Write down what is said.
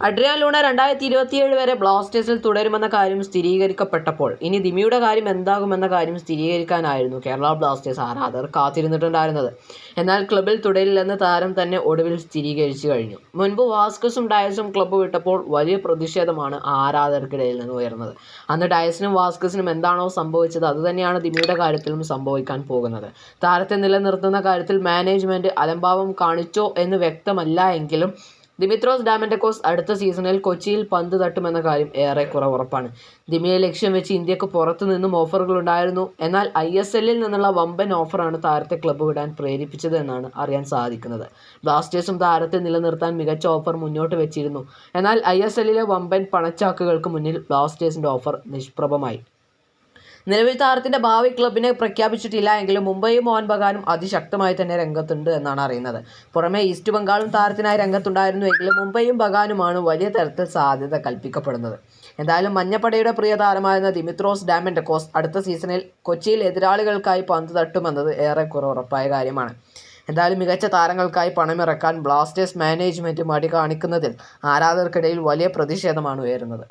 Adrian Luna രണ്ടായിരത്തി ഇരുപത്തിയേഴ് വരെ ബ്ലാസ്റ്റേഴ്സിൽ തുടരുമെന്ന കാര്യം സ്ഥിരീകരിക്കപ്പെട്ടപ്പോൾ ഇനി ദിമിയുടെ കാര്യം എന്താകുമെന്ന കാര്യം സ്ഥിരീകരിക്കാനായിരുന്നു കേരള ബ്ലാസ്റ്റേഴ്സ് ആരാധകർ കാത്തിരുന്നിട്ടുണ്ടായിരുന്നത്. എന്നാൽ ക്ലബിൽ തുടരില്ലെന്ന് താരം തന്നെ ഒടുവിൽ സ്ഥിരീകരിച്ചു കഴിഞ്ഞു. മുൻപ് വാസ്കസും ഡയസും ക്ലബ്ബ് വിട്ടപ്പോൾ വലിയ പ്രതിഷേധമാണ് ആരാധകർക്കിടയിൽ നിന്ന് ഉയർന്നത്. അന്ന് ഡയസിനും വാസ്കസിനും എന്താണോ സംഭവിച്ചത് അതുതന്നെയാണ് ദിമിയുടെ കാര്യത്തിലും സംഭവിക്കാൻ പോകുന്നത്. താരത്തെ നിലനിർത്തുന്ന കാര്യത്തിൽ മാനേജ്മെന്റ് അലംഭാവം കാണിച്ചോ എന്ന് വ്യക്തമല്ല എങ്കിലും ദിമിത്രോസ് ഡാമൻഡക്കോസ് അടുത്ത സീസണിൽ കൊച്ചിയിൽ പന്ത് തട്ടുമെന്ന കാര്യം ഏറെക്കുറെ ഉറപ്പാണ്. ദിമിയെ ലക്ഷ്യം വെച്ച് ഇന്ത്യയ്ക്ക് പുറത്തു നിന്നും ഓഫറുകൾ ഉണ്ടായിരുന്നു. എന്നാൽ ഐ എസ് എല്ലിൽ നിന്നുള്ള വമ്പൻ ഓഫറാണ് താരത്തെ ക്ലബ്ബ് വിടാൻ പ്രേരിപ്പിച്ചത് എന്നാണ് അറിയാൻ സാധിക്കുന്നത്. ബ്ലാസ്റ്റേഴ്സും താരത്തെ നിലനിർത്താൻ മികച്ച ഓഫർ മുന്നോട്ട് വെച്ചിരുന്നു. എന്നാൽ ഐ എസ് എല്ലിലെ വമ്പൻ പണച്ചാക്കുകൾക്ക് മുന്നിൽ ബ്ലാസ്റ്റേഴ്സിന്റെ ഓഫർ നിഷ്പ്രഭമായി. നിലവിൽ താരത്തിന്റെ ഭാവി ക്ലബിനെ പ്രഖ്യാപിച്ചിട്ടില്ല എങ്കിലും മുംബൈയും മോഹൻ ബഗാനും അതിശക്തമായി തന്നെ രംഗത്തുണ്ട് എന്നാണ് അറിയുന്നത്. പുറമെ ഈസ്റ്റ് ബംഗാളും താരത്തിനായി രംഗത്തുണ്ടായിരുന്നു എങ്കിലും മുംബൈയും ബഗാനുമാണ് വലിയ തരത്തിൽ സാധ്യത കൽപ്പിക്കപ്പെടുന്നത്. എന്തായാലും മഞ്ഞപ്പടയുടെ പ്രിയ താരമായിരുന്ന ദിമിത്രോസ് ഡാമിന്റെ കോസ് അടുത്ത സീസണിൽ കൊച്ചിയിൽ എതിരാളികൾക്കായി പന്ത് തട്ടുമെന്നത് ഏറെക്കുറെ ഉറപ്പായ കാര്യമാണ്. എന്തായാലും മികച്ച താരങ്ങൾക്കായി പണമിറക്കാൻ ബ്ലാസ്റ്റേഴ്സ് മാനേജ്മെന്റ് മടി കാണിക്കുന്നതിൽ ആരാധകർക്കിടയിൽ വലിയ പ്രതിഷേധമാണ് ഉയരുന്നത്.